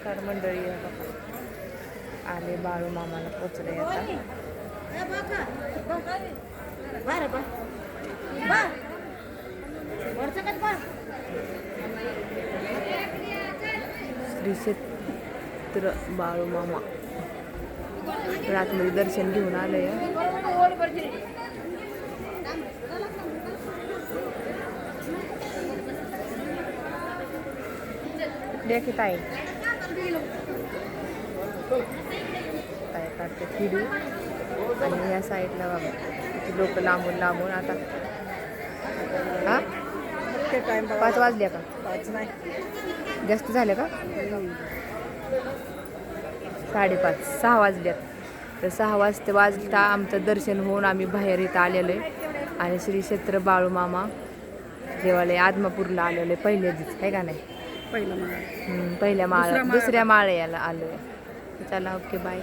नमस्कार मंडळी. बघा आले बाळू मामाला पोचले श्री क्षेत्र बाळू मामा. रातमध्ये दर्शन घेऊन आलंय देखील आहे काय काढते किडू. आणि या साईडला बाबा किती लोक लांबून लांबून आता. हा? पाच वाजल्या का जास्त झाले का? साडेपाच सहा वाजल्यात तर सहा वाजता वाजता आमचं दर्शन होऊन आम्ही बाहेर इथं आलेलो आहे. आणि श्री क्षेत्र बाळूमामा देवालय आदमापूरला आलेलो आहे पहिल्या दिवस आहे का नाही? पहिलं हम्म, पहिल्या माळ दुसऱ्या माळ्याला आलो आहे चला ओके बाय.